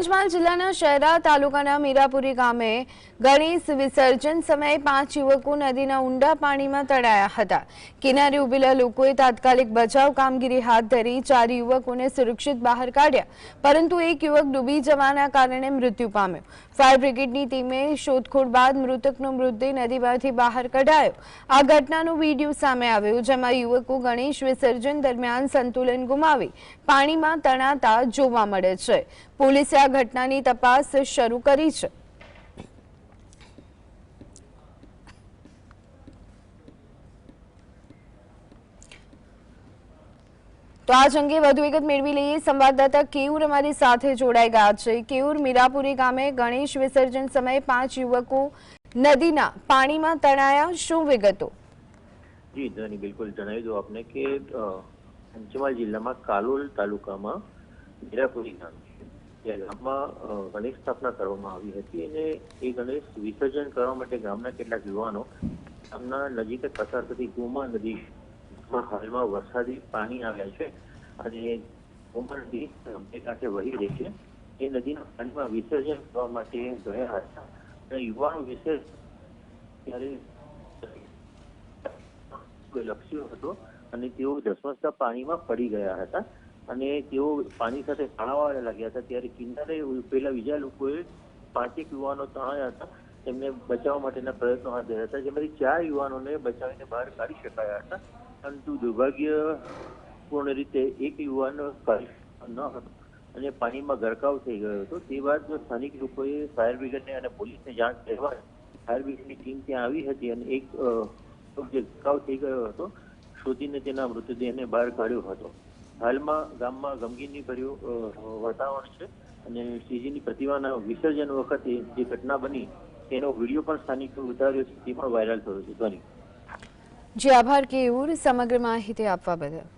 પંચમહાલ જિલ્લાના શહેરા તાલુકાના મીરાપુરી ગામે ગણેશ વિસર્જન સમયે પાંચ યુવકો નદીના ઊંડા પાણીમાં તળાયા હતા. કિનારે ઉભેલા લોકોએ તાત્કાલિક બચાવ કામગીરી હાથ ધરી ચાર યુવકોને સુરક્ષિત બહાર કાઢ્યા, પરંતુ એક યુવક ડૂબી જવાના કારણે મૃત્યુ પામ્યો. ફાયર બ્રિગેડની ટીમે શોધખોળ બાદ મૃતકનો મૃતદેહ નદીમાંથી બહાર કઢાયો. આ ઘટનાનો વીડિયો સામે આવ્યો, જેમાં યુવકો ગણેશ વિસર્જન દરમિયાન સંતુલન ગુમાવી પાણીમાં તણાતા જોવા મળે છે. પોલીસે આ ઘટનાની તપાસ શરૂ કરી છે. તો આજ અંગે વધુ વિગત મેળવી લઈએ. સંવાદદાતા કેયુર અમારી સાથે જોડાઈ ગયા છે. કેયુર, મીરાપુરી ગામે ગણેશ વિસર્જન સમયે પાંચ યુવકો નદીના પાણીમાં તણાયા. શું વિગતો? જી ધની બિલકુલ જણાવી દઉં આપને કે પંચમહાલ જિલ્લામાં કાલોલ તાલુકામાં મીરાપુરી ગામ ત્યાં ગામમાં ગણેશ સ્થાપના કરવામાં આવી હતી અને એ ગણેશ વિસર્જન કરવા માટે ગામના કેટલાક યુવાનો ગામના નજીક જ પસાર થતી ગોમા નદી હાલમાં વરસાદી પાણી આવ્યા છે અને ગોમા નદી બે કાંઠે વહી રહી છે. એ નદીના પાણીમાં વિસર્જન કરવા માટે ગયા હતા. અને યુવાનો વિસર્જન ત્યારે લક્ષ્યો હતો અને તેઓ ધસમસતા પાણીમાં પડી ગયા હતા. અને તેઓ પાણી સાથે તણાવવા લાગ્યા હતા. ત્યારે કિનારે પેલા બીજા લોકોએ પાંચેક યુવાનો તણાયા હતા. તેમને બચાવવા માટેના પ્રયત્નો હાથ ધર્યા હતા. જેમાંથી ચાર યુવાનોને બચાવીને બહાર કાઢી શકાયા હતા. પરંતુ દુર્ભાગ્યપૂર્ણ રીતે એક યુવાન કાઢી ન હતો અને પાણીમાં ગરકાવ થઈ ગયો હતો. તે બાદ સ્થાનિક લોકોએ ફાયર બ્રિગેડને અને પોલીસને જાણ કરવા ફાયર બ્રિગેડની ટીમ ત્યાં આવી હતી અને એક જે ગરકાવ થઈ ગયો હતો. શોધીને તેના મૃતદેહને બહાર કાઢ્યો હતો. હાલમાં ગામમાં ગમગીની ભર્યું વાતાવરણ છે અને શ્રીજીની પ્રતિમાના વિસર્જન વખતે જે ઘટના બની, તેનો વીડિયો પણ સ્થાનિકો ઉતાર્યો છે, તે પણ વાયરલ થયો છે. ધ્વની. જી, આભાર કેયુર સમગ્ર માહિતી આપવા બદલ.